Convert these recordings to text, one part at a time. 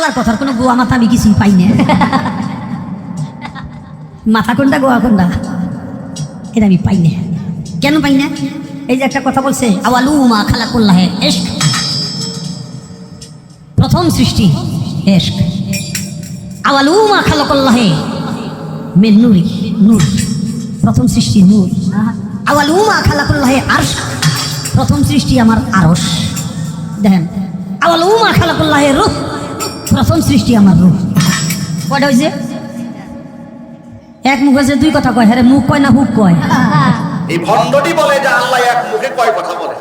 আল্লাহর কথার কোনো গোয়া মাথা আমি কিছুই পাই না। মাথা কোনটা, গোয়া কোনটা? এটা আমি পাই না। কেন পাই না? এই যে একটা কথা বলছে আওয়ালু মা খালা করলা হে এশক। প্রথম সৃষ্টি, এশক। আওয়ালু মা খালা করলা হে মেন নুরি, নূর। প্রথম সৃষ্টি নূর। আওয়ালু মা খালা করলা হে আরশ। প্রথম সৃষ্টি আমার আরশ। দেখেন আওয়ালু মা খালা করলা হে রূহ। প্রথম সৃষ্টি আমার রূহ কয়টা হয়েছে এক মুখ আছে, দুই কথা কয়। হ্যাঁ মুখ কয় না হুক কয়? এই ভণ্ডটি বলে যে আল্লাহ এক মুখে কয় কথা বলে।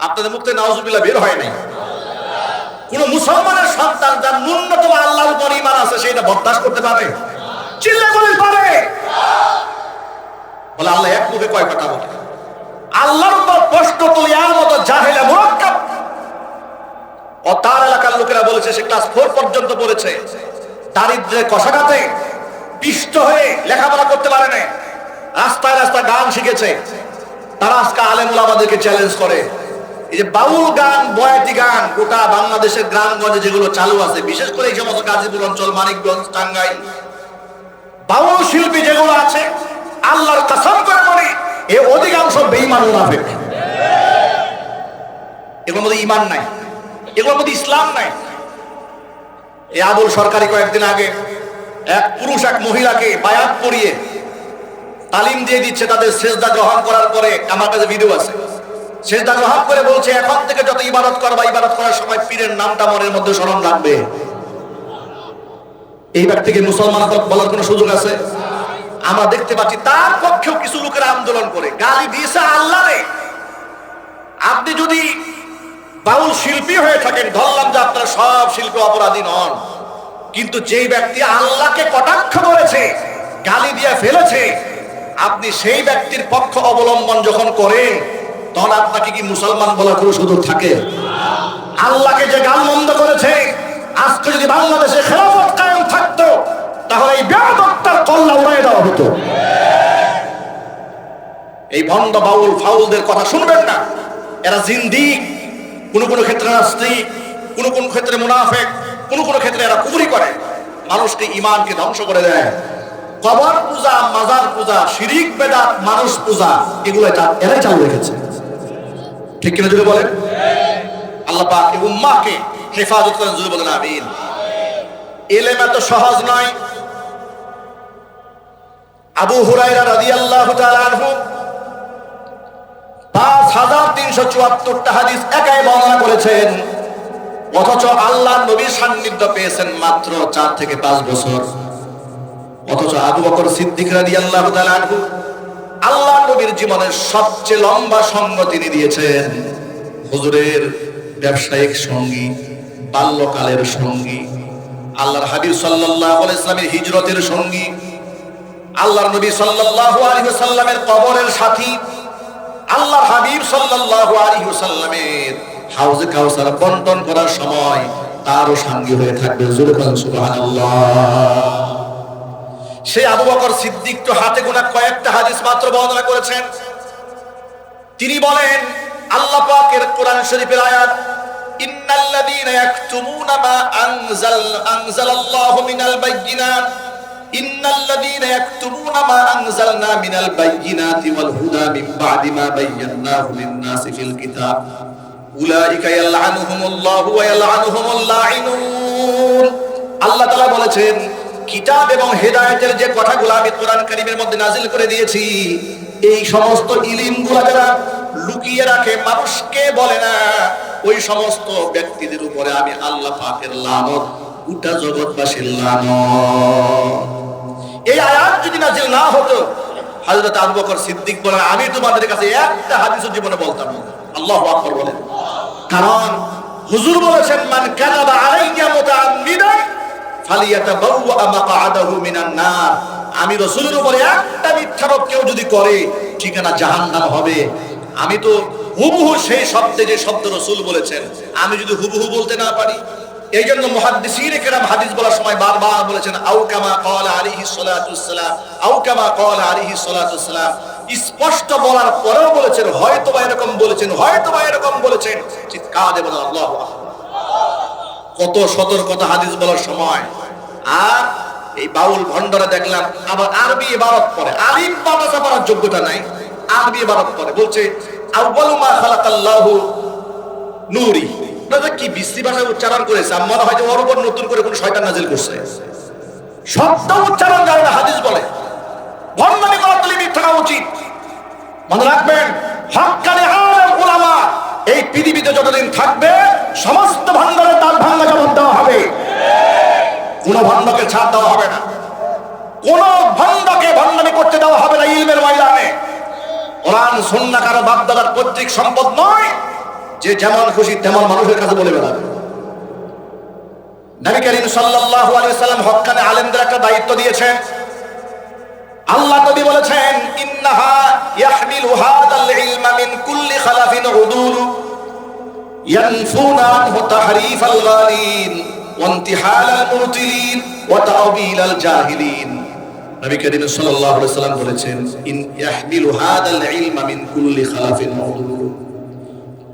আপনাদের মুখ থেকে নাউজুবিল্লাহ বের হয় নাই। কোন মুসলমানের সন্তান যার ন্যূনতম আল্লাহর উপর ইমান আছে সেটা বরদাস্ত করতে পারে? চিল্লা বলে পারে। বলে আল্লাহ এক মুখে কয় কথা বলে। আল্লাহর উপর প্রশ্ন আর মতো জাহেলা মুরাক্কাব ও তার এলাকার লোকেরা বলেছে, সে ক্লাস ফোর পর্যন্ত পড়েছে। দারিদ্রে কষাঘাতে পিষ্ট হয়ে লেখাপড়া করতে পারে না রাস্তায় রাস্তায় গান শিখেছে। তারা আজকে আলেমুল আমাদেরকে চ্যালেঞ্জ করে। এই যে বাউল গান, বয়াতি গান, গোটা বাংলাদেশের গ্রামগঞ্জে যেগুলো চালু আছে, বিশেষ করে এই সমস্ত গাজীপুর অঞ্চল, মানিকগঞ্জ, টাঙ্গাইল, বাউল শিল্পী যেগুলো আছে, আল্লাহর কাসাম করে বলি, এ অধিকাংশ বেঈমান মুনাফিক। এগুলোর মধ্যে ইমান নাই। এগুলোর মধ্যে ইসলাম নাই। এই আবুল সরকারি কয়েকদিন আগে এক পুরুষ, এক মহিলাকে বায়াত পরিয়ে তালিম দিয়ে দিচ্ছে তাদের সেজদা গ্রহণ করার পরে, আমার কাছে ভিডিও আছে। সেজদা গ্রহণ করে বলছে, এখন থেকে যত ইবাদত করবা, ইবাদত করার সময় পীরের নামটা মনের মধ্যে স্মরণ রাখবে। এই ব্যক্তিকে মুসলমান বলার কোনো সুযোগ আছে? আমরা দেখতে পাচ্ছি তার পক্ষেও কিছু লোকের আন্দোলন করে। গালি দিয়েছে আল্লাহরে। আপনি যদি বাউল শিল্পী হয়ে থাকেন, ধরলাম যে আপনারা সব শিল্পী অপরাধী নন। কিন্তু যেই ব্যক্তি আল্লাহকে কটাক্ষ করেছে, গালি দিয়ে ফেলেছে, আপনি সেই ব্যক্তির পক্ষ অবলম্বন যখন করেন, তখন আপনাকে কি মুসলমান বলা কোনো সুযোগ থাকে? আল্লাহকে যে গাল মন্দ করেছে, আজকে যদি বাংলাদেশে খেলাফত কায়েম থাকতো, তাহলে এই ব্যাপকতার কল্লা উড়াই দেওয়া হতো। এই ভণ্ড বাউল ফাউলদের কথা শুনবেন না। এরা জিন্দিক। কোন কোন ক্ষেত্রে নাস্তিক কোন কোন ক্ষেত্রে মুনাফেক, কোন কোন ক্ষেত্রে এরা কুবুরি করে। মানুষকে ইমানকে ধ্বংস করে দেয়। কবর পূজা, মাজার পূজা, শিরিক, বেদাত, মানুষ পূজা এগুলো এরাই চালু রেখেছে। ঠিক কিনা যদি বলেন? আল্লাহ পাক এই উম্মাহকে হেফাজত করেন, যদি বলেন এলেম এত সহজ নয়। আবু হুরাইরা হাজার তিনশো চুয়াত্তরটা একাই করেছেন। অথচ সান্নিধ্য পেয়েছেন মাত্র চার থেকে পাঁচ বছর। অথচ সিদ্দিক আল্লাহ আল্লাহ জীবনের সবচেয়ে লম্বা সঙ্গ তিনি দিয়েছেন। হুজুরের ব্যবসায়িক সঙ্গী, বাল্যকালের সঙ্গী, আল্লাহর হাবিব আলাইহি ইসলামের হিজরতের সঙ্গী, আল্লাহর নবী সাল্লাল্লাহু আলাইহি সাল্লামের কবরের সাথী আল্লাহ হাবিব সাল্লাল্লাহু আলাইহি ওয়াসাল্লামের হাউজে কাউসার বন্টন করার সময় তারও সঙ্গী হয়ে থাকবে। জোরে বলেন, সুবহানাল্লাহ। সেই আবু বকর সিদ্দিক তো হাতে গোনা কয়েকটা হাদিস মাত্র বর্ণনা করেছেন। তিনি বলেন, আল্লাহ পাকের কোরআন শরীফের আয়াত, ইন্নাল্লাযীনা ইয়াকতুমুনা মা আনজাল, আনজালাল্লাহু মিনাল বাইয়িনাত। আল্লাহ তাআলা বলেছেন, কিতাব এবং হেদায়েতের যে কথাগুলো আমি কোরআন কারীমের মধ্যে নাজিল করে দিয়েছি, এই সমস্ত ইলিমগুলো যারা লুকিয়ে রাখে, মানুষকে বলে না, ওই সমস্ত ব্যক্তিদের উপরে আমি আল্লাহ পাকের লানত, গোটা জগৎবাসীর লানত। এই আয়াত যদি নাজিল না হতো, হযরত আবু বকর সিদ্দিক বলেন, আমি তোমাদের কাছে একটা হাদিসও জীবনে বলতাম আল্লাহু আকবার বলেন। কারণ হুজুর বলেছেন, মান কাযাবা আলাইয়া মুতাআম্মিদান ফালিয়াতাবাওয়া মাকআদাহু মিনান নার। আমি রাসূলের উপরে একটা মিথ্যারোপ কেউ যদি করে, ঠিকানা জাহান্নাম হবে। আমি তো হুবহু সেই শব্দে যে শব্দ রাসূল বলেছেন, আমি যদি হুবহু বলতে না পারি এই জন্য হাদিস বলার সময় বারবার বলেছেন স্পষ্ট বলার পরেও বলেছেন হয়তো বা এরকম বলেছেন। হয়তো বা এরকম বলেছেন কত সতর্কতা হাদিস বলার সময়। আর এই বাউল ভণ্ডরা দেখলাম, আবার আরবি ইবারত পরে আলিম বাতাসা পড়ার যোগ্যতা নাই। আরবি ইবারত পরে বলছে, আউয়ালু মা খালাকাল্লাহু নূরি। এটা কি বিশ্রী ভাষায় উচ্চারণ করেছে? আমার মনে হয় যে ওর উপর নতুন করে কোনো শয়তান নাজিল করছে? শব্দ উচ্চারণ জানে না, হাদিস বলে। ভণ্ডামি করা তুলি মিথ্যা উচিত। মনে রাখবেন, হকানি আলেম ওলামা এই পৃথিবীতে যতদিন থাকবে, সমস্ত ভান্ডারের দাঁত ভাঙ্গা জবাব দেওয়া হবে। কোন ভণ্ডকে ছাড় দেওয়া হবে না। কোন ভণ্ডকে ভণ্ডামি করতে দেওয়া হবে না ইলমের ময়দানে। কোরআন, সন্না বাপদাদার পৈতৃক সম্পদ নয়। যে যেমন খুশি তেমন মানুষের কাছে বলে বেড়াবে। নবী করিম সাল্লাল্লাহু আলাইহি সাল্লাম হক্কানে আলেমদের একটা দায়িত্ব দিয়েছেন। আল্লাহ নবী বলেছেন, ইন্নাহা ইয়াহমিলু হাদাল ইলমা মিন কুল্লি খালাফিন ইয়ানফুনা আনহু তাহরিফাল গালিন ওয়া জাহিলিন। নবী করিম সাল্লাল্লাহু আলাইহি সাল্লাম বলেছেন, ইন ইয়াহমিলু হাদাল ইলমা মিন কুল্লি খালাফিন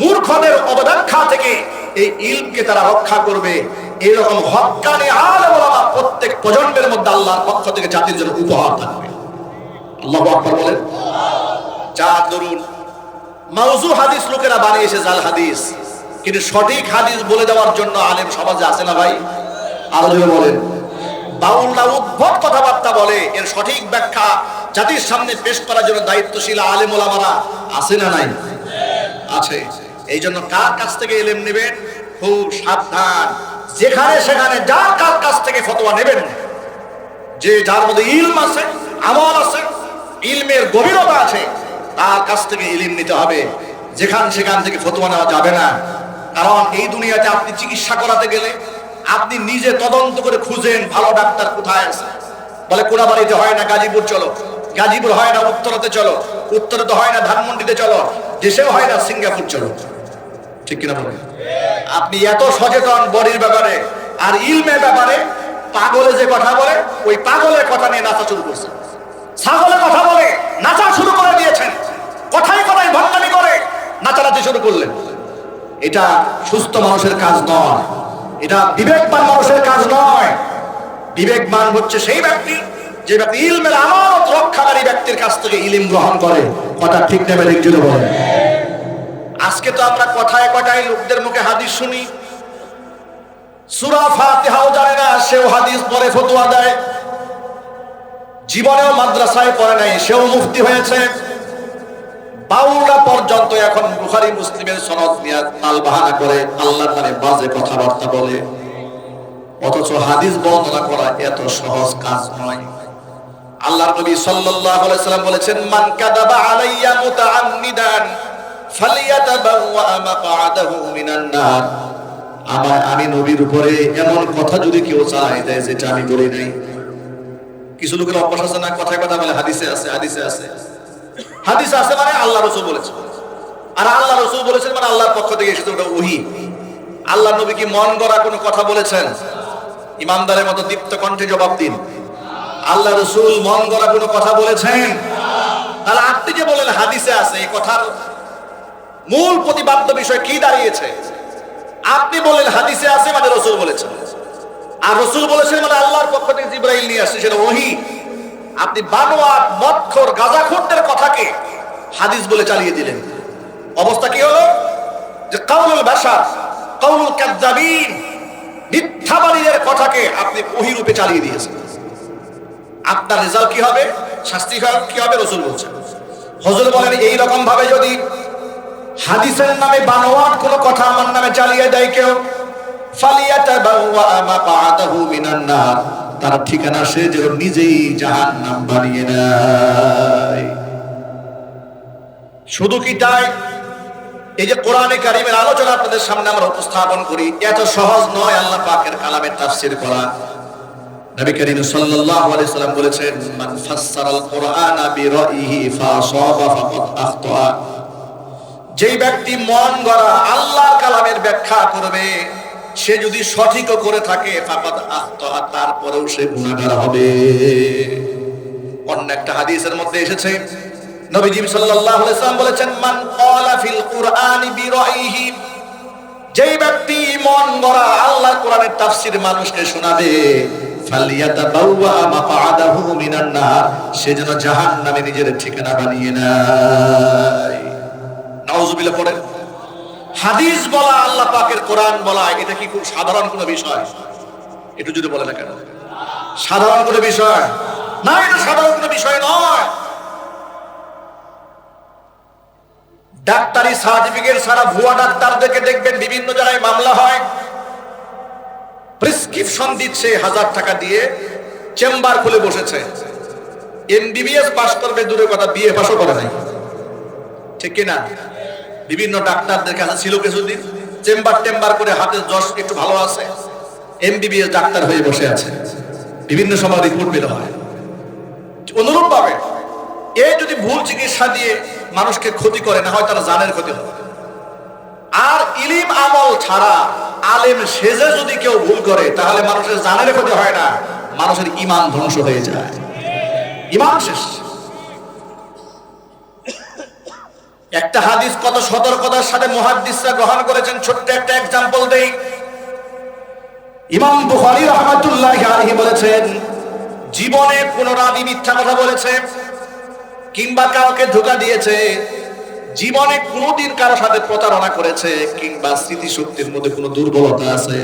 মূর্খদের অবদাক্ষা থেকে এই ইলমকে তারা রক্ষা করবে। এরকম হক্কানি আলেম প্রত্যেক প্রজন্মের মধ্যে আল্লাহর পক্ষ থেকে জাতির জন্য উপহার থাকবে। আল্লাহু আকবার বলেন। চার দরুন মাউজু হাদিস লোকেরা বানিয়েছে জাল হাদিস। কিন্তু সঠিক হাদিস বলে দেওয়ার জন্য আলেম সমাজে আছে না ভাই? আরও জোরে বলেন। বাউলরা উদ্ভট কথাবার্তা বলে। এর সঠিক ব্যাখ্যা জাতির সামনে পেশ করার জন্য দায়িত্বশীল আলেম ওলামারা আছে না নাই? আছে এই জন্য কার কাছ থেকে এলেম নেবেন? খুব সাবধান। যেখানে সেখানে যার কার কাছ থেকে ফতোয়া নেবেন, যে যার মধ্যে ইলম আছে, আমল আছে, ইলমের গভীরতা আছে, তার কাছ থেকে ইলিম নিতে হবে। যেখান সেখান থেকে ফতোয়া নেওয়া যাবে না। কারণ এই দুনিয়াতে আপনি চিকিৎসা করাতে গেলে আপনি নিজে তদন্ত করে খুঁজেন ভালো ডাক্তার কোথায় আছে। বলে কোনাবাড়িতে হয় না গাজীপুর, চলো। গাজীপুর হয় না উত্তরতে, চলো। উত্তরে তো হয় না ধানমন্ডিতে, চলো। দেশেও হয় না সিঙ্গাপুর চলো। ঠিক কিনা বলেন? আপনি এত সচেতন বডির ব্যাপারে আর ইলমের ব্যাপারে পাগলে যে কথা বলে, ওই পাগলের কথা নিয়ে নাচা শুরু করছে। ছাগলের কথা বলে নাচা শুরু করে দিয়েছেন। কথাই কথাই ভণ্ডামি করে নাচানাচি শুরু করলেন। এটা সুস্থ মানুষের কাজ নয়। এটা বিবেকবান মানুষের কাজ নয়। বিবেকবান হচ্ছে সেই ব্যক্তি যে ব্যক্তি ইলমের আমানত রক্ষাকারী ব্যক্তির কাছ থেকে ইলিম গ্রহণ করে, কথা ঠিক নেবে একজনে বলে আজকে তো আমরা কথায় কথায় লোকদের মুখে হাদিস শুনি। সুরা জানে না, সেও হাদিস পরে ফতোয়া দেয়। জীবনেও মাদ্রাসায় পড়ে নাই, সেও মুফতি হয়েছে। বাউলা পর্যন্ত এখন বুখারি, মুসলিমের সনদ নিয়ে তাল বাহানা করে আল্লাহ তারে বাজে কথাবার্তা বলে। অথচ হাদিস বর্ণনা করা এত সহজ কাজ নয়। আল্লাহর নবী সাল্লাল্লাহু আলাইহি সাল্লাম বলেছেন, মান কাদাবা আলাইয়া মুতাআম্মিদান, ফালিয়াতাবাওয়া মাকআদাহু মিনান নার। আমার আমি নবীর উপরে এমন কথা যদি কেউ চালায় দেয় যেটা আমি বলি নাই। কিছু লোকের অভ্যাস আছে না কথায় কথা বলে হাদিসে আছে হাদিসে আছে। হাদিসে আছে মানে আল্লাহ রসুল বলেছে। আর আল্লাহ রসুল বলেছেন মানে আল্লাহর পক্ষ থেকে এসেছে ওটা ওহি। আল্লাহ নবী কি মন গড়া কোনো কথা বলেছেন? ইমানদারের মতো দীপ্ত কণ্ঠে জবাব দিন। আল্লাহ রসুল মন গড়া কোনো কথা বলেছেন? তাহলে আপনি যে বলেন হাদিসে আছে, এই কথার মূল প্রতিপাদ্য বিষয় কি দাঁড়িয়েছে? আপনি বলেন হাদিসে আছে মানে রসুল বলেছেন। আর রসুল বলেছেন মানে আল্লাহর পক্ষ থেকে জিব্রাইল নিয়ে আসছে, সেটা ওহি। আপনি বানোয়াট, মৎখর, গাজাখোরদের কথাকে হাদিস বলে চালিয়ে দিলেন। অবস্থা কি হলো? যে কাউলুল ভাষা কাউলুল কাজ্জাবিন মিথ্যাবাদীদের কথাকে আপনি ওহি রূপে চালিয়ে দিয়েছেন। আপনার রেজাল্ট কি হবে? শাস্তি কি হবে? রসুল বলছেন। হজুর বলেন, এই রকম ভাবে যদি হাদিসের নামে বানোয়াট কোনো কথা আমার নামে চালিয়ে দেয় কেউ তার ঠিকানা সে যেন নিজেই জাহান্নাম বানিয়ে নেয়। শুধু কি তাই? এই যে কোরআনে কারিমের আলোচনা আপনাদের সামনে আমরা উপস্থাপন করি, এত সহজ নয় আল্লাহ পাকের কালামের তাফসীর করা। নবী করিম সাল্লাল্লাহু আলাইহি সাল্লাম বলেছেন, মান ফাসসারাল বিরাইহি ফাসাবা ফাকাদ আখতা যেই ব্যক্তি মন গড়া আল্লাহর কালামের ব্যাখ্যা করবে, সে যদি করে থাকে, ফাকাদ আখতা তারপরেও সে গুনাহগার হবে। অন্য একটা হাদিসের মধ্যে এসেছে, নবীজি সাল্লাল্লাহু আলাইহি সাল্লাম বলেছেন, মান ক্বালা ফিল বিরাইহি। যেই ব্যক্তি মন গড়া আল্লাহ কোরআনের তাফসির মানুষকে শোনাবে সে যেন জাহান্নামে নিজের ঠিকানা বানিয়ে নেয়। হাদিস বলা, আল্লাহ পাকের কোরআন বলা, এটা কি খুব সাধারণ কোনো বিষয়? একটু যদি বলে না কেন? সাধারণ কোনো বিষয়? না, এটা সাধারণ কোনো বিষয় নয়। ডাক্তারি সার্টিফিকেট ছাড়া ভুয়া ডাক্তারদেরকে দেখবেন বিভিন্ন জায়গায় মামলা হয়। প্রেসক্রিপশন দিচ্ছে হাজার টাকা দিয়ে, চেম্বার খুলে বসেছে। এমবিবিএস পাস করবে, দূরের কথা বিয়ে পাশও করে নাই। ঠিক কিনা? বিভিন্ন ডাক্তারদের কাছে ছিল কিছুদিন। চেম্বার টেম্বার করে হাতে যশ একটু ভালো আছে। এমবিবিএস ডাক্তার হয়ে বসে আছে। বিভিন্ন সময় রিপোর্ট বের হয়। অনুরূপ ভাবে এ যদি ভুল চিকিৎসা দিয়ে মানুষকে ক্ষতি করে, না হয় তারা জানের ক্ষতি হবে। আর ইলিম আমল ছাড়া আলেম সেজে যদি কেউ ভুল করে, তাহলে মানুষের জানের ক্ষতি হয় না, মানুষের ইমান ধ্বংস হয়ে যায়। ইমান শেষ। একটা হাদিস কত সতর্কতার সাথে মুহাদ্দিসরা গ্রহণ করেছেন, ছোট্ট একটা এক্সাম্পল দেই। ইমাম বুখারী রাহমাতুল্লাহি আলাইহি বলেছেন, জীবনে কোন রাবি মিথ্যা কথা বলেছে, কিংবা কাউকে ধোকা দিয়েছে জীবনে কোনোদিন কারও সাথে প্রতারণা করেছে কিংবা স্মৃতিশক্তির মধ্যে কোনো দুর্বলতা আছে?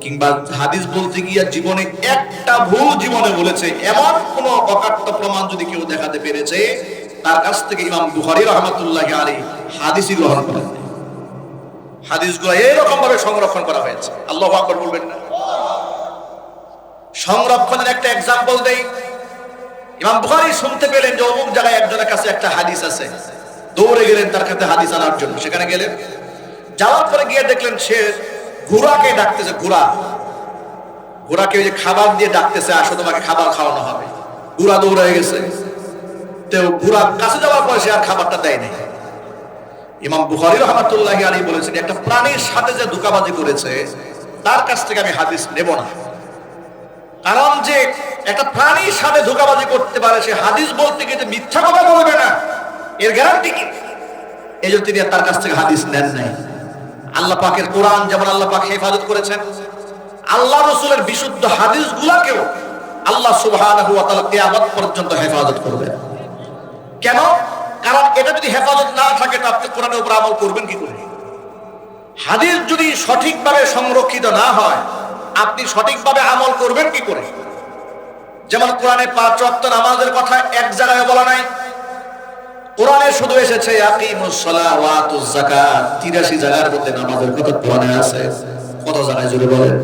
কিংবা হাদিস বলতে গিয়া জীবনে একটা ভুল জীবনে বলেছে, এমন কোন অকাট্য প্রমাণ যদি কেউ দেখাতে পেরেছে, তার কাছ থেকে ইমাম বুখারী রহমতুল্লাহ আলী হাদিসই গ্রহণ করেন হাদিসগুলো এরকম ভাবে সংরক্ষণ করা হয়েছে। আল্লাহ আকবর বলবেন না। সংরক্ষণের একটা এক্সাম্পল দেই। ইমাম বুখারী শুনতে পেলেন যে অমুক জায়গায় একজনের কাছে একটা হাদিস আছে। দৌড়ে গেলেন তার কাছে হাদিস আনার জন্য। সেখানে গেলেন। যাওয়ার পরে গিয়ে দেখলেন সে ঘোড়াকে ডাকতেছে, ঘোড়া। ঘোড়াকে ওই যে খাবার দিয়ে ডাকতেছে, আসো, তোমাকে খাবার খাওয়ানো হবে। ঘোড়া দৌড়ে গেছে। তো ঘোড়া কাছে যাওয়ার পরে সে আর খাবারটা দেয় ইমাম বুখারী রহমাতুল্লাহ আলী বলেছেন, একটা প্রাণীর সাথে যে ধোকাবাজি করেছে, তার কাছ থেকে আমি হাদিস নেব না। কারণ যে একটা প্রাণীর সাথে ধোকাবাজি করতে পারে, সে হাদিস বলতে গিয়ে মিথ্যা কথা বলবে না। এর গ্যারান্টি কি? এই জন্য তিনি তার কাছ থেকে হাদিস নেন নাই। আল্লাহ পাকের কোরআন যেমন আল্লাহ পাক হেফাজত করেছেন, আল্লাহ রসুলের বিশুদ্ধ হাদিস গুলাকেও আল্লাহ সুবহানাহু ওয়া পর্যন্ত হেফাজত করবেন। কেন? কারণ এটা যদি হেফাজত না থাকে, তো আপনি কোরআনের উপর আমল করবেন কি করে? হাদিস যদি সঠিকভাবে সংরক্ষিত না হয়, আপনি সঠিকভাবে আমল করবেন কি করে? যেমন কোরআনে পাঁচ ওয়াক্ত নামাজের কথা এক জায়গায় বলা নাই কোরআনে শুধু এসেছে 83 জায়গার মধ্যে নামাজের কথা কোরআনে আছে। কত জায়গায় জুড়ে বলেন?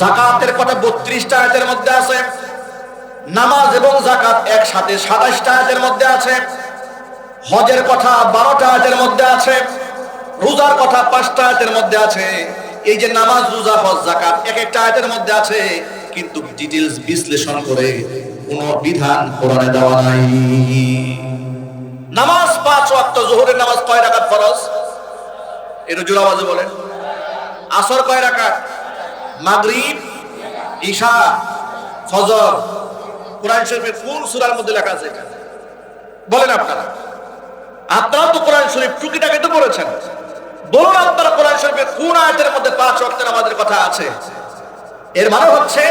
যাকাতের কথা 32টা আয়াতের মধ্যে আছে। নামাজ এবং যাকাত একসাথে 27টা আয়াতের মধ্যে আছে। হজের কথা 12টা আয়াতের মধ্যে আছে। রোজার কথা 5টা আয়াতের মধ্যে আছে। এই যে নামাজ, রোজা, হজ, যাকাত এক একটা আয়াতের মধ্যে আছে। কিন্তু ডিটেইলস বিশ্লেষণ করে কোন বিধান কোরআনে দেওয়া নাই। নামাজ পাঁচ ওয়াক্ত জোহরের নামাজ কয় রাকাত ফরজ? এটা জোর আওয়াজে বলেন। আসর কয় রাকাত? মাগরিব ঈশা ফজর। কোরআন শরীফের কোন সূরার মধ্যে লেখা আছে বলেন আপনারা। আপনারা তো কোরআন শরীফ টুকিটাকে তো পড়েছেন। বলুন আপনারা কোরআন শরীফের কোন আয়াতের মধ্যে পাঁচ ওয়াক্তের আমাদের কথা আছে। এর মানে হচ্ছে,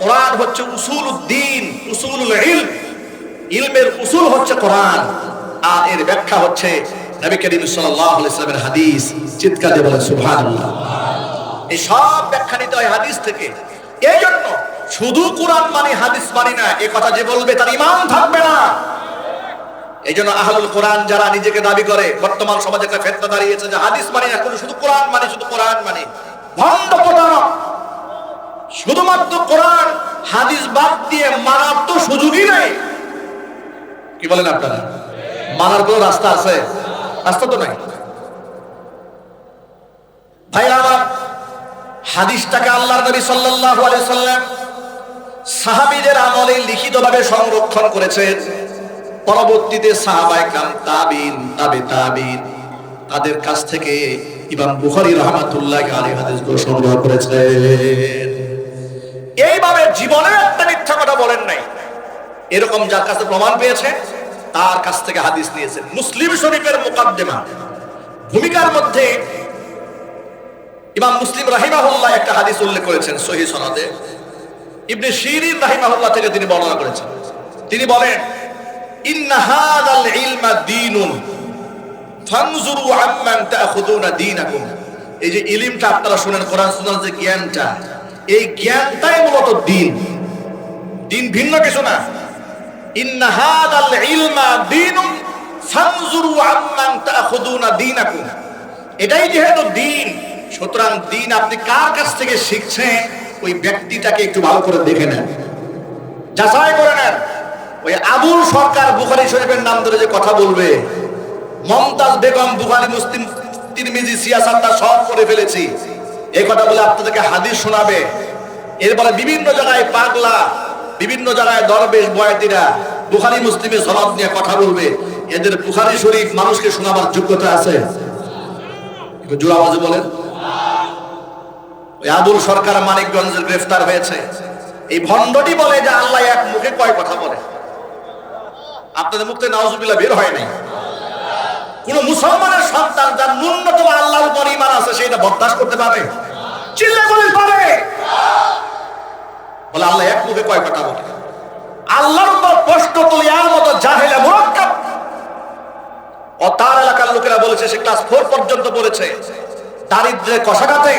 কোরআন হচ্ছে উসুল উদ্দিন উসুলুল ইলম। ইলমের উসুল হচ্ছে কোরআন। আর এর ব্যাখ্যা হচ্ছে নবী করিম সাল্লাল্লাহু আলাইহি হাদিস, চিৎকার দিয়ে সুবহানাল্লাহ। এই সব হয় হাদিস থেকে। শুধু কোরআন মানে হাদিস মানি না কথা যে বলবে তার ইমান থাকবে না। এই জন্য আহলুল কোরআন যারা নিজেকে দাবি করে, বর্তমান সমাজে একটা ফেতনা দাঁড়িয়েছে যে হাদিস মানি না শুধু কোরআন মানে শুধু কোরআন মানে। প্রতারক। শুধুমাত্র কোরআন, হাদিস বাদ দিয়ে মানার তো সুযোগই নাই। কি বলেন আপনারা? মানার কোনো রাস্তা আছে? রাস্তা তো নাই। ভাই আমার, হাদিসটাকে আল্লাহর নবী সাল্লাল্লাহু আলাইহি সাল্লাম সাহাবীদের আমলে লিখিতভাবে সংরক্ষণ করেছেন। পরবর্তীতে সাহাবায়ে কাম তাবিন, তাবে তাবিন, তাদের কাছ থেকে ইমাম বুখারী রাহমাতুল্লাহ আলাইহি হাদিসগুলো সংগ্রহ করেছেন। এইভাবে জীবনে একটা মিথ্যা কথা বলেন নাই। এরকম যার কাছে প্রমাণ পেয়েছে? তার কাছ থেকে হাদিস নিয়েছেন মুসলিম শরীফের মুকাদ্দিমা। ভূমিকার মধ্যে ইমাম মুসলিম রাহিমাহুল্লাহ একটা হাদিস উল্লেখ করেছেন সহি সনদে। ইবনে শিরিন রাহিমাহুল্লাহ থেকে তিনি বর্ণনা করেছেন। তিনি বলেন ইলমা দীনুন ফানজুরু আম্মান তাখুদুনা দীনাকুম। এই যে ইলমটা আপনারা শুনেন, কোরআন সুন্নাহর যে জ্ঞানটা, এই জ্ঞানটাই মূলত দিন। দিন ভিন্ন কিছু না। এটাই যেহেতু দিন, সুতরাং দিন আপনি কার কাছ থেকে শিখছেন? ওই ব্যক্তিটাকে একটু ভালো করে যাচাই করে নেন। ওই সরকার নাম ধরে যে কথা বলবে, মমতাজ বেগম বুখারী, মুসলিম, তিরমিজি সিয়াসাতটা সব করে ফেলেছি। এই কথা বলে আপনাদেরকে হাদিস শোনাবে। এরপরে বিভিন্ন জায়গায় পাগলা বিভিন্ন জায়গায় দরবেশ বয়াতিরা বুখারী মুসলিমের সনদ নিয়ে কথা বলবে। এদের বুখারী শরীফ মানুষকে শোনাবার যোগ্যতা আছে? জোর আওয়াজে বলেন। আবুল সরকার মানিকগঞ্জের গ্রেফতার হয়েছে। এই ভণ্ডটি বলে যে আল্লাহ এক মুখে কয় কথা বলে। আপনাদের মুখ থেকে নাউজুবিল্লাহ বের হয় নাই। কোন মুসলমানের সন্তান যার ন্যূনতম আল্লাহর উপর ইমান আছে সেটা বরদাস্ত করতে পারে চিল্লে বলে পারে। বলে, আল্লাহ, এক মুখে কয় কথা বলে? আল্লাহর মতো মুরাক্কাব। ও তার এলাকার লোকেরা বলেছে, সে ক্লাস ফোর পর্যন্ত পড়েছে। কষাঘাতে,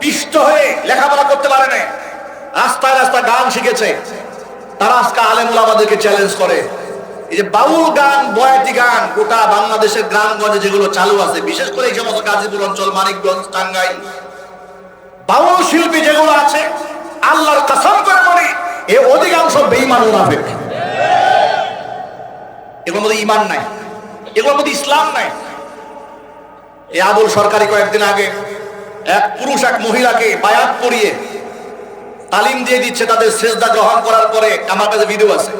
পিষ্ট হয়ে লেখাপড়া করতে পারে না রাস্তায় রাস্তায় গান শিখেছে। তারা আজকে আলেমুল চ্যালেঞ্জ করে। এই যে বাউল গান, বয়াতি গান, গোটা বাংলাদেশের গ্রামগঞ্জে যেগুলো চালু আছে, বিশেষ করে এই সমস্ত গাজীপুর অঞ্চল, মানিকগঞ্জ, টাঙ্গাইল, বাউল শিল্পী যেগুলো আছে আল্লাহর কাসম করে বলি, এ অধিকাংশ বেঈমান মুনাফিক এগুলোর মধ্যে ইমান নাই, এগুলোর মধ্যে ইসলাম নাই। এই আবুল সরকারি কয়েকদিন আগে এক পুরুষ, এক মহিলাকে বায়াত পরিয়ে তালিম দিয়ে দিচ্ছে, তাদের সেজদা গ্রহণ করার পরে, আমার কাছে ভিডিও আছে।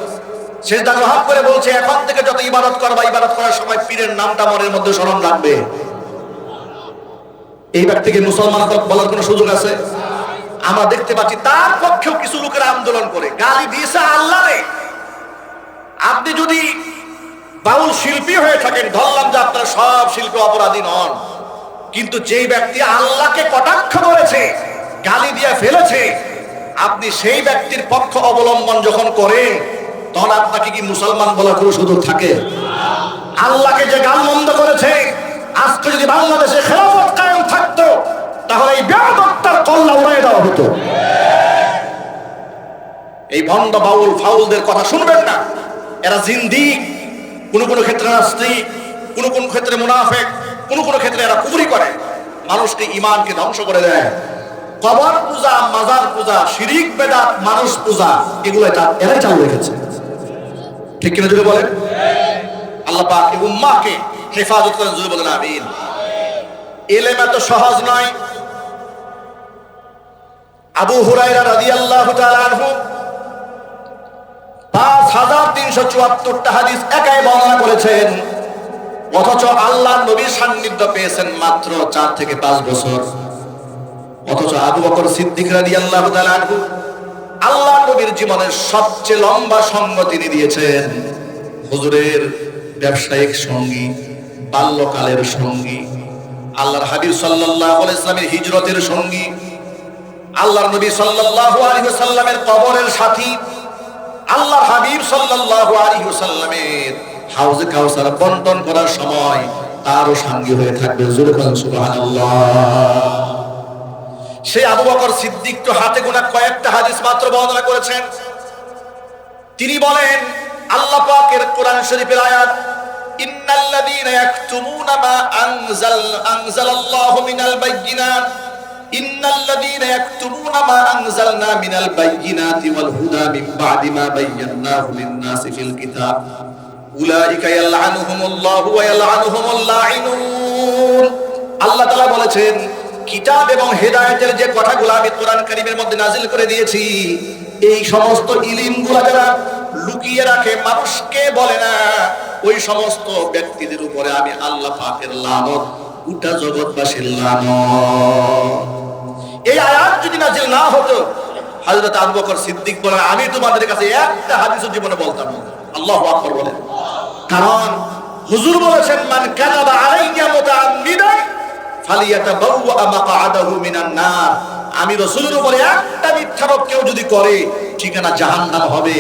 সেজদা গ্রহণ করে বলছে, এখন থেকে যত ইবাদত করবা, ইবাদত করার সময় পীরের নামটা মনের মধ্যে স্মরণ রাখবে। এই ব্যক্তিকে মুসলমান বলার কোনো সুযোগ আছে? আমরা দেখতে পাচ্ছি তার পক্ষেও কিছু লোকেরা আন্দোলন করে। গালি দিয়েছে আল্লাহ আপনি যদি বাউল শিল্পী হয়ে থাকেন, ধরলাম যে আপনার সব শিল্পী অপরাধী নন, কিন্তু যেই ব্যক্তি আল্লাহকে কটাক্ষ করেছে, গালি দিয়ে ফেলেছে, আপনি সেই ব্যক্তির পক্ষ অবলম্বন যখন করেন, তখন আপনাকে কি মুসলমান বলার কোনো সুযোগ থাকে? আল্লাহকে যে গাল মন্দ করেছে, আজকে যদি বাংলাদেশে খেলাফত কায়েম থাকতো তাহলে এই ব্যাপকতার কল্লা উড়াই দেওয়া হতো। এই ভণ্ড বাউল ফাউলদের কথা শুনবেন না। এরা জিন্দিক কোন কোন ক্ষেত্রে নাস্তিক, কোন কোন ক্ষেত্রে মুনাফেক, কোন কোন ক্ষেত্রে এরা কুফরি করে। মানুষকে ইমানকে ধ্বংস করে দেয়। কবর পূজা, মাজার পূজা, শিরিক, বেদাত, মানুষ পূজা, এগুলো এরাই চালু রেখেছে। ঠিক কিনা যদি বলেন? আল্লাহ পাক এই উম্মাহকে হেফাজত করেন, যদি বলেন আমিন। এলেম এত সহজ নয় আবু হুরাইরা তাআলা আনহু পাঁচ হাজার তিনশো চুয়াত্তরটা হাদিস একাই বর্ণনা করেছেন। অথচ আল্লাহ নবীর সান্নিধ্য পেয়েছেন মাত্র চার থেকে পাঁচ বছর। অথচ আবু বকর সিদ্দিক রাদি আল্লাহ আল্লাহ নবীর জীবনের সবচেয়ে লম্বা সঙ্গ তিনি দিয়েছেন। হুজুরের ব্যবসায়িক সঙ্গী, বাল্যকালের সঙ্গী, আল্লাহর হাবিব আলাইহি ইসলামের হিজরতের সঙ্গী আল্লাহর নবী সাল্লাল্লাহু আলাইহি ওয়াসাল্লামের কবরের সাথী আল্লাহ হাবিব সাল্লাল্লাহু আলাইহি ওয়াসাল্লামের হাউজে কাউসার বন্টন করার সময় তারও সঙ্গী হয়ে থাকবে। জোরে বলেন, সুবহানাল্লাহ। সেই আবু বকর সিদ্দিক তো হাতে গোনা কয়েকটা হাদিস মাত্র বর্ণনা করেছেন। তিনি বলেন, আল্লাহ পাকের কোরআন শরীফের আয়াত, ইন্নাল্লাযীনা ইয়াকতুমুনা মা আনজাল, আনজালাল্লাহু মিনাল বাইয়িনাত। আল্লাহ তাআলা বলেছেন, কিতাব এবং হেদায়েতের যে কথাগুলো আমি কোরআন কারীমের মধ্যে নাজিল করে দিয়েছি, এই সমস্ত ইলিমগুলা যারা লুকিয়ে রাখে, মানুষকে বলে না, ওই সমস্ত ব্যক্তিদের উপরে আমি আল্লাহ পাকের লানত গোটা জগৎবাসীর লানত। এই আয়াত যদি নাজিল না হতো, হযরত আবু বকর সিদ্দিক বলেন, আমি তোমাদের কাছে একটা হাদিসও জীবনে বলতাম আল্লাহু আকবার বলেন। কারণ হুজুর বলেছেন, মান কাযাবা আলাইয়া ফালিয়াতাবাওয়া মাকআদাহু মিনান নার। আমি রাসূলের উপরে একটা মিথ্যারোপ কেউ যদি করে, ঠিকানা জাহান্নাম হবে।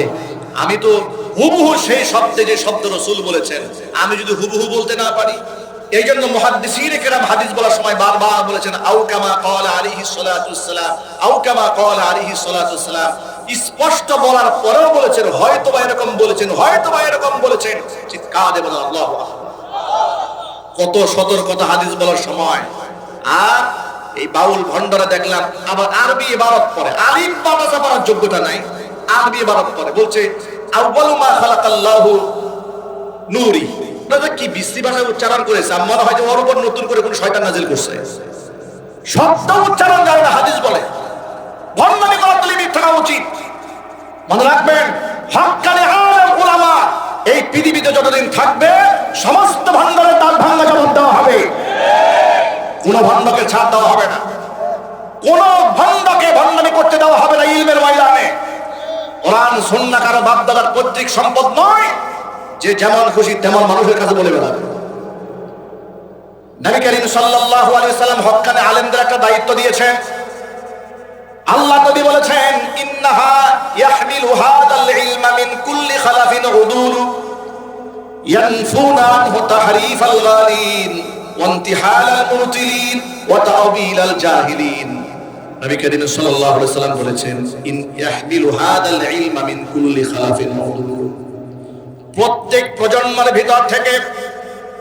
আমি তো হুবহু সেই শব্দে যে শব্দ রাসূল বলেছেন, আমি যদি হুবহু বলতে না পারি এই জন্য কত সতর্কতা হাদিস বলার সময়। আর এই বাউল ভণ্ডরা দেখলাম, আবার আরবি ইবারত পরে বাতাসা পড়ার যোগ্যতা নাই। আরবি ইবারত পড়ে। বলছে, আউয়ালু মা খালাকাল্লাহু নূরি। দাদা কি বিশ্রী ভাষায় উচ্চারণ করেছে? আমার মনে ওর উপর নতুন করে কোন শয়তান নাজিল করছে। শব্দ উচ্চারণ জানে না হাদিস বলে। ভণ্ডামি করার লিমিট থাকা উচিত। মনে রাখবেন হক্কানি আলেম উলামা, এই পৃথিবীতে যতদিন থাকবে, সমস্ত ভান্ডারের দাঁত ভাঙ্গা জবাব দেওয়া হবে। কোন ভণ্ডকে ছাড় দেওয়া হবে না। কোন ভণ্ডকে ভণ্ডামি করতে দেওয়া হবে না ইলমের ময়দানে। কোরআন সন্না কারও বাপদাদার পৈতৃক সম্পদ নয় যে যেমন খুশি তেমন মানুষের কাছে বলে বেড়াবে। নবী করিম সাল্লাল্লাহু আলাইহি সাল্লাম হক্কানে আলেমদের একটা দায়িত্ব দিয়েছেন। আল্লাহ নবী বলেছেন, ইন্নাহা ইয়াহমিলু হাদাল মিন কুল্লি খালাফিন উদুল ইয়ানফুনা আনহু তাহরিফাল গালিন ওয়া জাহিলিন। নবী করিম সাল্লাল্লাহু আলাইহি সাল্লাম বলেছেন, ইন ইয়াহমিলু হাদাল মিন কুল্লি খালাফিন উদুল প্রত্যেক প্রজন্মের ভিতর থেকে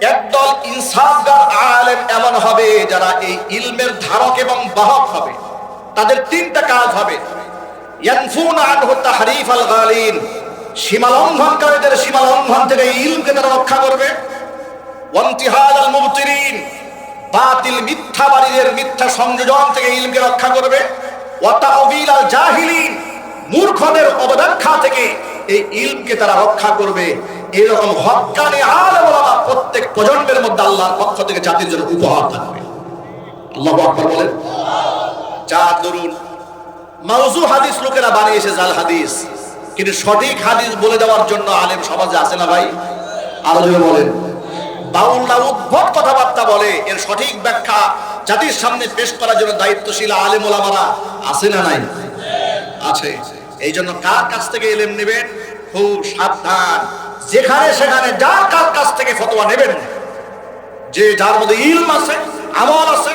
একদল ইনসাফগার আলেম এমন হবে যারা এই ইলমের ধারক এবং বাহক হবে। তাদের তিনটা কাজ হবে। সীমা থেকে ইলমকে তারা রক্ষা করবে। বাতিল মিথ্যাবাদীদের মিথ্যা সংযোজন থেকে ইলমকে রক্ষা করবে। জাহিলিন। মূর্খদের অবদাক্ষা থেকে এই ইলমকে তারা রক্ষা করবে। এরকম হক্কানি আলেম প্রত্যেক প্রজন্মের মধ্যে আল্লাহর পক্ষ থেকে জাতির জন্য উপহার থাকবে। বলেন। হাদিস লোকেরা বানিয়েছে জাল হাদিস। কিন্তু সঠিক হাদিস বলে দেওয়ার জন্য আলেম সমাজে না ভাই? বলেন। কথাবার্তা বলে। এর সঠিক ব্যাখ্যা জাতির সামনে পেশ করার জন্য দায়িত্বশীল আলেম আছে না নাই? আছে। এই জন্য কার কাছ থেকে এলেম নেবেন খুব সাবধান। যেখানে সেখানে যার কার কাছ থেকে ফতোয়া নেবেন, যে যার মধ্যে ইলম আছে, আমল আছে,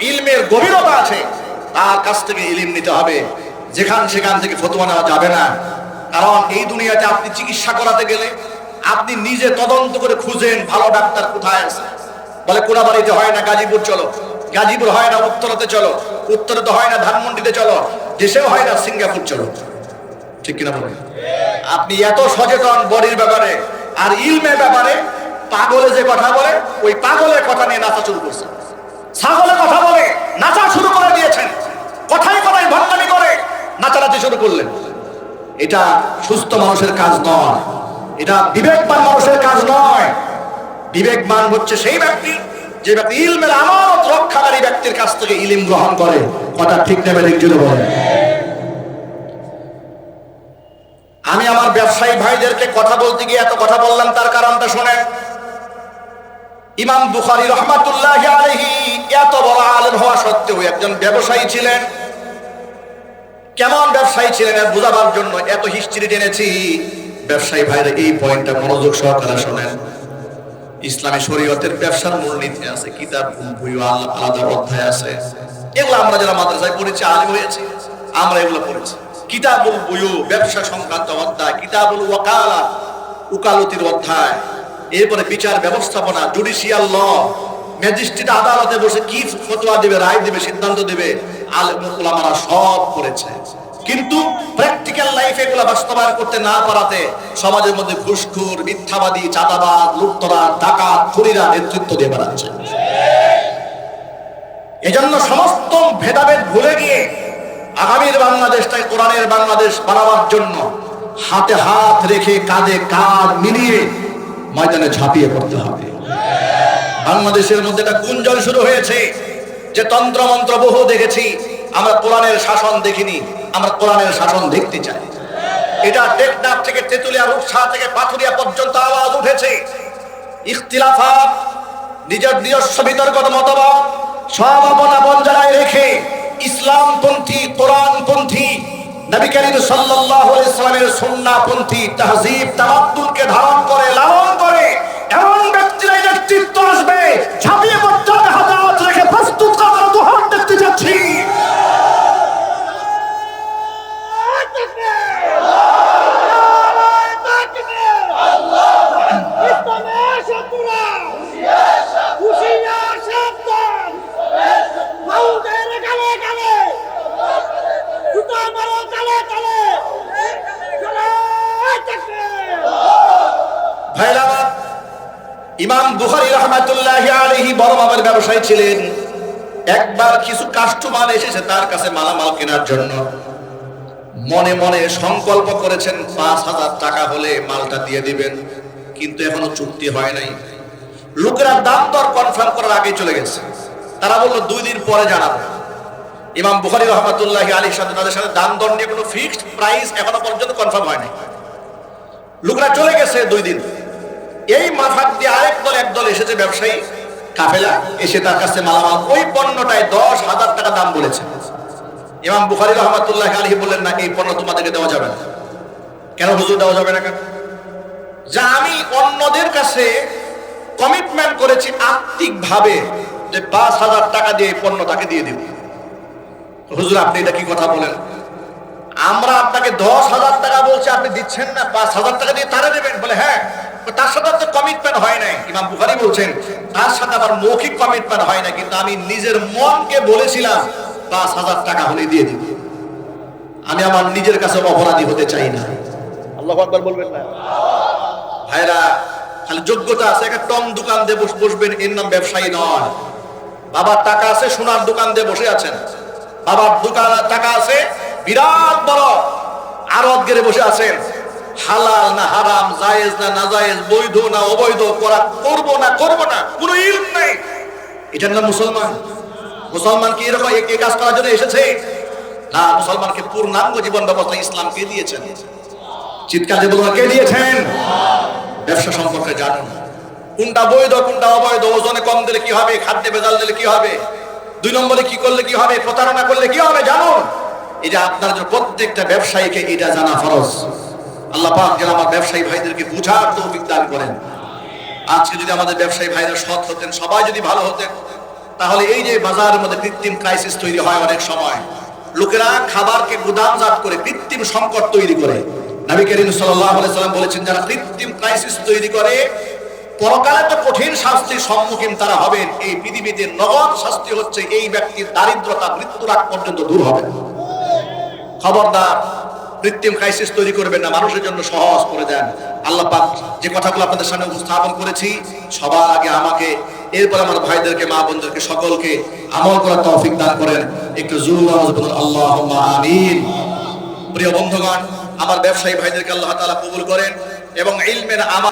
ইলমের গভীরতা আছে, তার কাছ থেকে ইলিম নিতে হবে। যেখান সেখান থেকে ফতোয়া নেওয়া যাবে না। কারণ এই দুনিয়াতে আপনি চিকিৎসা করাতে গেলে আপনি নিজে তদন্ত করে খুঁজেন ভালো ডাক্তার কোথায় আছে। বলে কোনাবাড়িতে হয় না গাজীপুর চলো। গাজীপুর হয় না উত্তরাতে চলো। উত্তরাতে হয় না ধানমন্ডিতে চলো। দেশেও হয় না সিঙ্গাপুর চলো। ঠিক কিনা বলে আপনি এত সচেতন বডির ব্যাপারে আর ইলমের ব্যাপারে পাগলে যে কথা বলে, ওই পাগলের কথা নিয়ে নাচা শুরু করছে। ছাগলে কথা বলে, নাচা শুরু করে দিয়েছেন। কথাই কথাই ভণ্ডামি করে নাচানাচি শুরু করলেন। এটা সুস্থ মানুষের কাজ নয়। এটা বিবেকবান মানুষের কাজ নয়। বিবেকবান হচ্ছে সেই ব্যক্তি, যে ব্যক্তি ইলমের আমানত রক্ষাকারী ব্যক্তির কাছ থেকে ইলিম গ্রহণ করে। কথা ঠিক নেবে ঠিক জুড়ে বলে আমি আমার ব্যবসায়ী ভাইদেরকে কথা বলতে গিয়ে এত কথা বললাম, তার কারণটা শোনেন। ইমাম বুখারী রহমাতুল্লাহ আলাইহি এত বড় আলেম হওয়া সত্ত্বেও একজন ব্যবসায়ী ছিলেন। কেমন ব্যবসায়ী ছিলেন বোঝাবার জন্য এত হিস্ট্রি টেনেছি। ব্যবসায়ী ভাইরা এই পয়েন্টটা মনোযোগ সহকারে শোনেন। ইসলামী শরীয়তের ব্যবসার মূলনীতি আছে, কিতাব বই আল- আলাদা অধ্যায় আছে। এগুলো আমরা যারা মাদ্রাসায় পড়েছি, আলিম হয়েছে, আমরা এগুলো পড়েছি। কিতাবুল বুয়ু, ব্যবসা সংক্রান্ত অধ্যায়, কিতাবুল ওয়াকালা, উকালতির অধ্যায়। এরপরে বিচার ব্যবস্থাপনা জুডিশিয়াল ল ম্যাজিস্ট্রেট আদালতে বসে কি ফতোয়া দেবে, রায় দেবে, সিদ্ধান্ত দেবে আলেম ওলামারা সব করেছে। কিন্তু প্র্যাকটিক্যাল লাইফে এগুলো বাস্তবায়ন করতে না পারাতে সমাজের মধ্যে ঘুষখোর, মিথ্যাবাদী, চাঁদাবাদ লুপ্তরা ডাকাত, খুনিরা নেতৃত্ব দিয়ে বেড়াচ্ছে। এজন্য সমস্ত ভেদাভেদ ভুলে গিয়ে আগামীর বাংলাদেশটাই কোরআনের বাংলাদেশ বানাবার জন্য হাতে হাত রেখে কাঁধে কাঁধ মিলিয়ে ময়দানে ঝাঁপিয়ে পড়তে হবে। বাংলাদেশের মধ্যে একটা গুঞ্জন শুরু হয়েছে যে তন্ত্র মন্ত্র বহু দেখেছি, আমরা কোরআনের শাসন দেখিনি, আমরা কোরআনের শাসন দেখতে চাই। এটা টেকনাফ থেকে তেতুলিয়া, রূপসা থেকে পাথুরিয়া পর্যন্ত আওয়াজ উঠেছে। ইখতিলাফাত নিজের নিজস্ব বিতর্কত মতবাদ সব আপন আপন জায়গায় রেখে ইসলামপন্থী, কোরআনপন্থী, নবী করিম সাল্লাল্লাহু আলাইহি সাল্লামের সুন্নাহপন্থী, তাহজিব তামাদ্দুনকে ধারণ করে, লালন করে, এমন ব্যক্তিরা নেতৃত্ব আসবে, ঝাঁপিয়ে পড়তে হাতে হাত রেখে প্রস্তুত করার দুহাত দেখতে যাচ্ছি। মনে মনে সংকল্প করেছেন, পাঁচ হাজার টাকা হলে মালটা দিয়ে দিবেন, কিন্তু এখনও চুক্তি হয় নাই। লোকেরা দাম দর কনফার্ম করার আগে চলে গেছে। তারা বলল, দুই দিন পরে জানাব। ইমাম বুখারী রহমাতুল্লাহি আলীর সাথে তাদের সাথে দর নিয়ে কোনো ফিক্সড প্রাইস এখনও পর্যন্ত কনফার্ম হয়নি। লোকরা চলে গেছে দুই দিন। এই মাথার দিয়ে আরেক দল, এক দল এসেছে ব্যবসায়ী, কাফেলা, এসে তার কাছে মালামাল। ওই পণ্যটায় দশ হাজার টাকা দাম বলেছে। ইমাম বুখারি রহমাতুল্লাহ আলী বললেন, না, এই পণ্য তোমাদেরকে দেওয়া যাবে না। কেন হুজুর দেওয়া যাবে না কেন? যা আমি অন্যদের কাছে কমিটমেন্ট করেছি আত্মিকভাবে যে পাঁচ হাজার টাকা দিয়ে পণ্য তাকে দিয়ে দিব। হুজুর আপনি এটা কি কথা বলেন? আমরা আপনাকে দশ হাজার টাকা বলছি আপনি দিচ্ছেন না পাঁচ হাজার টাকা দিয়ে তারা দেবেন। বলে হ্যাঁ তার সাথে তো কমিটমেন্ট হয় নাই। ইমাম বুখারি বলছেন তার সাথে আমার মৌখিক কমিটমেন্ট হয় না কিন্তু আমি নিজের মনকে বলেছিলাম পাঁচ হাজার টাকা হলে দিয়ে দিব। আমি আমার নিজের কাছে অপরাধী হতে চাই না। আল্লাহ আকবার বলবেন না। ভাইরা খালি যোগ্যতা আছে একটা টম দোকান দিয়ে বসবেন এর নাম ব্যবসায়ী নয়। বাবার টাকা আছে সোনার দোকান দিয়ে বসে আছেন। বাবার দোকান টাকা আছে। বিরাট বড়। আরত গেড়ে বসে আছেন। হালাল না হারাম, জায়েজ না নাজায়েজ, বৈধ না অবৈধ, করা করব না করব না, কোনো ইলম নাই। এটার নাম মুসলমান। মুসলমান কি এরকম এই- কাজ করার জন্য এসেছে? না, মুসলমানকে পূর্ণাঙ্গ জীবন ব্যবস্থা ইসলাম কে দিয়েছেন? চিৎকার যে কে দিয়েছেন? ব্যবসা সম্পর্কে জানুন। কোনটা বৈধ, কোনটা অবৈধ, ওজনে কম দিলে কি হবে, খাদ্যে ভেজাল দিলে কি হবে? দুই নম্বরে কি করলে কি হবে? প্রতারণা করলে কি হবে জানুন এটা আপনার জন্য প্রত্যেকটা ব্যবসায়ীকে এটা জানা ফরজ। আল্লাহ পাক যেন আমার ব্যবসায়ী ভাইদেরকে বুঝার তৌফিক দান করেন। আজকে যদি আমাদের ব্যবসায়ী ভাইরা সৎ হতেন, সবাই যদি ভালো হতেন, তাহলে এই যে বাজারের মধ্যে কৃত্রিম ক্রাইসিস তৈরি হয় অনেক সময়। লোকেরা খাবারকে গুদামজাত করে, কৃত্রিম সংকট তৈরি করে। নবী করিম আলাইহি সাল্লাম বলেছেন, যারা কৃত্রিম ক্রাইসিস তৈরি করে পরকালে তো কঠিন শাস্তির সম্মুখীন তারা হবেন। এই পৃথিবীতে নগদ শাস্তি হচ্ছে এই ব্যক্তির দারিদ্রতা মৃত্যুর আগ পর্যন্ত দূর হবে। খবরদার, কৃত্রিম ক্রাইসিস তৈরি করবেন না, মানুষের জন্য সহজ করে দেন। আল্লাহ পাক যে কথাগুলো আপনাদের সামনে উপস্থাপন করেছি, সবার আগে আমাকে, এরপর আমার ভাইদেরকে, মা বোনদেরকে, সকলকে আমল করার তৌফিক দান করেন। একটু জুরু আওয়াজ বলুন আল্লাহুম্মা আমিন। প্রিয় বন্ধুগণ, আমার ব্যবসায়ী ভাইদেরকে আল্লাহ তাআলা কবুল করেন এবং ইলমের আমার